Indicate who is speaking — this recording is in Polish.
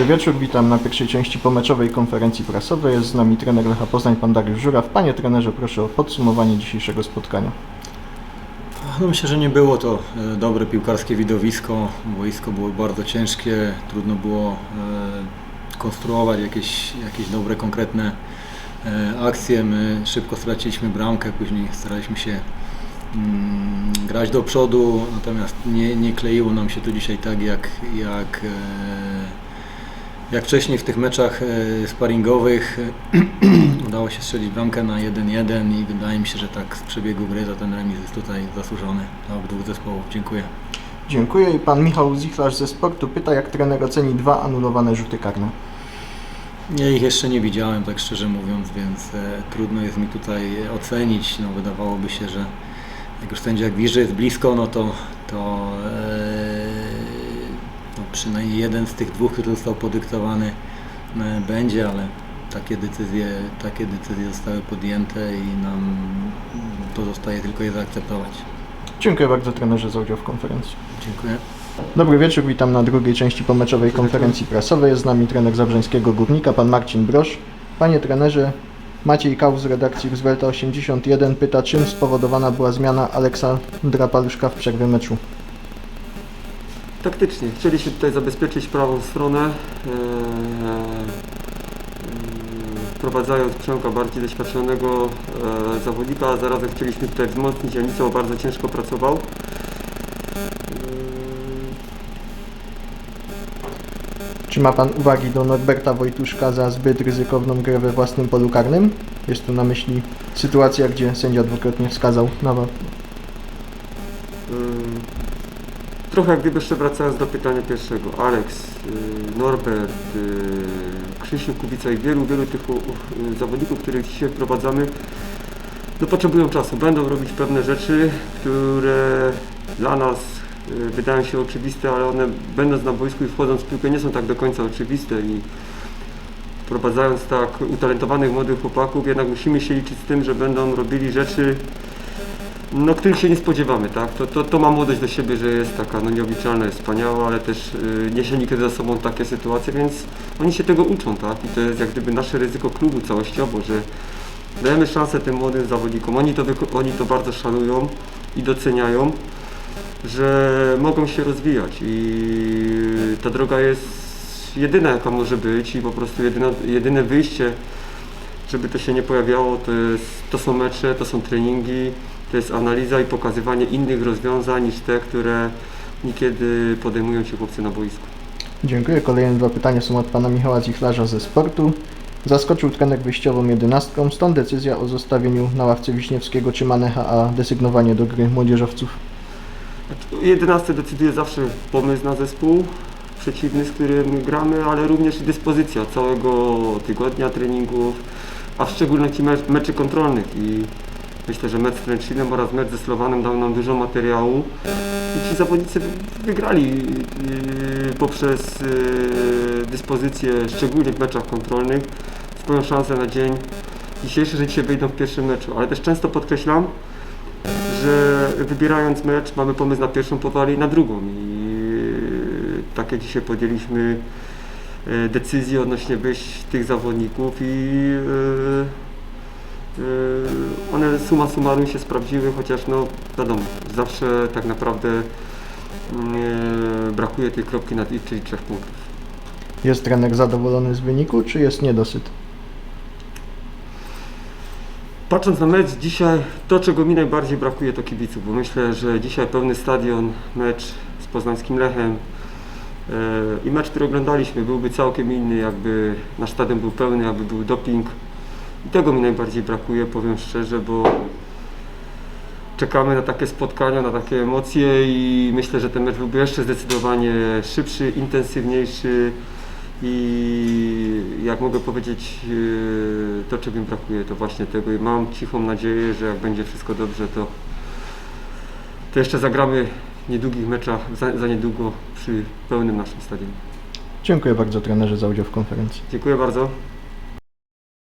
Speaker 1: Dobry wieczór, witam na pierwszej części pomeczowej konferencji prasowej. Jest z nami trener Lecha Poznań, pan Dariusz Żuraw. Panie trenerze, proszę o podsumowanie dzisiejszego spotkania.
Speaker 2: No myślę, że nie było to e, dobre piłkarskie widowisko. Boisko było bardzo ciężkie, trudno było e, konstruować jakieś, jakieś dobre, konkretne e, akcje. My szybko straciliśmy bramkę, później staraliśmy się mm, grać do przodu, natomiast nie, nie kleiło nam się to dzisiaj tak jak, jak, jak wcześniej w tych meczach e, sparingowych. Udało się strzelić bramkę na 1-1 i wydaje mi się, że tak z przebiegu gry to ten remis jest tutaj zasłużony dla obydwu zespołów. Dziękuję.
Speaker 1: Dziękuję i pan Michał Zichlarz ze sportu pyta, jak trener oceni dwa anulowane rzuty karne.
Speaker 2: Ja ich jeszcze nie widziałem, tak szczerze mówiąc, więc e, trudno jest mi tutaj ocenić. No, wydawałoby się, że jak już sędzia widzi, że jest blisko, no to, to e, przynajmniej jeden z tych dwóch, który został podyktowany e, będzie, ale takie decyzje, takie decyzje zostały podjęte i nam pozostaje tylko je zaakceptować.
Speaker 1: Dziękuję bardzo trenerze za udział w konferencji.
Speaker 2: Dziękuję.
Speaker 1: Dobry wieczór, witam na drugiej części pomeczowej konferencji prasowej. Jest z nami trener Zabrzeńskiego Górnika, pan Marcin Brosz. Panie trenerze, Maciej Kał z redakcji Roosevelta 81 pyta, czym spowodowana była zmiana Aleksandra Paluszka w przerwie meczu.
Speaker 3: Taktycznie. Chcieliśmy tutaj zabezpieczyć prawą stronę, e, e, wprowadzając Przemka bardziej doświadczonego e, zawodnika, a zarazem chcieliśmy tutaj wzmocnić Janicę, bo bardzo ciężko pracował.
Speaker 1: Czy ma Pan uwagi do Norberta Wojtuszka za zbyt ryzykowną grę we własnym polu karnym? Jest tu na myśli sytuacja, gdzie sędzia dwukrotnie wskazał na
Speaker 3: Trochę jak gdyby jeszcze wracając do pytania pierwszego. Alex, e, Norbert, e, Krzysiu Kubica i wielu, wielu tych zawodników, których dzisiaj wprowadzamy, no potrzebują czasu. Będą robić pewne rzeczy, które dla nas e, wydają się oczywiste, ale one będąc na boisku i wchodząc w piłkę nie są tak do końca oczywiste i wprowadzając tak utalentowanych młodych chłopaków, jednak musimy się liczyć z tym, że będą robili rzeczy, no, których się nie spodziewamy, tak? To, to, to ma młodość do siebie, że jest taka no, nieobliczalna, jest wspaniała, ale też y, niesie niekiedy za sobą takie sytuacje, więc oni się tego uczą, tak? I to jest jak gdyby nasze ryzyko klubu całościowo, że dajemy szansę tym młodym zawodnikom. Oni to, oni to bardzo szanują i doceniają, że mogą się rozwijać i ta droga jest jedyna, jaka może być i po prostu jedyna, jedyne wyjście żeby to się nie pojawiało, to, jest, to są mecze, to są treningi, to jest analiza i pokazywanie innych rozwiązań niż te, które niekiedy podejmują się chłopcy na boisku.
Speaker 1: Dziękuję. Kolejne dwa pytania są od pana Michała Zichlarza ze sportu. Zaskoczył trener wyjściową jedenastką, stąd decyzja o zostawieniu na ławce Wiśniewskiego czy Manecha, a desygnowanie do gry młodzieżowców.
Speaker 3: 11 decyduje zawsze pomysł na zespół przeciwny, z którym gramy, ale również i dyspozycja całego tygodnia treningów, a w szczególności mecz, meczy kontrolnych i myślę, że mecz z Tręczinem oraz mecz ze Slowanem dał nam dużo materiału. I ci zawodnicy wy- wygrali yy, poprzez yy, dyspozycję, szczególnie w meczach kontrolnych, swoją szansę na dzień dzisiejszy, że dzisiaj wyjdą w pierwszym meczu, ale też często podkreślam, że wybierając mecz mamy pomysł na pierwszą powalę i na drugą. I takie dzisiaj podjęliśmy decyzje odnośnie wyjść tych zawodników i one suma summarum się sprawdziły, chociaż no wiadomo, zawsze tak naprawdę mm, e, brakuje tej kropki nad i, czyli trzech punktów.
Speaker 1: Jest trener zadowolony z wyniku, czy jest niedosyt?
Speaker 3: Patrząc na mecz dzisiaj, to czego mi najbardziej brakuje to kibiców, bo myślę, że dzisiaj pełny stadion, mecz z poznańskim Lechem e, i mecz, który oglądaliśmy byłby całkiem inny, jakby nasz stadion był pełny, jakby był doping. I tego mi najbardziej brakuje, powiem szczerze, bo czekamy na takie spotkania, na takie emocje i myślę, że ten mecz byłby jeszcze zdecydowanie szybszy, intensywniejszy i jak mogę powiedzieć, yy, to czego mi brakuje, to właśnie tego i mam cichą nadzieję, że jak będzie wszystko dobrze, to, to jeszcze zagramy w niedługich meczach, za, za niedługo przy pełnym naszym stadionie.
Speaker 1: Dziękuję bardzo trenerze za udział w konferencji.
Speaker 3: Dziękuję bardzo.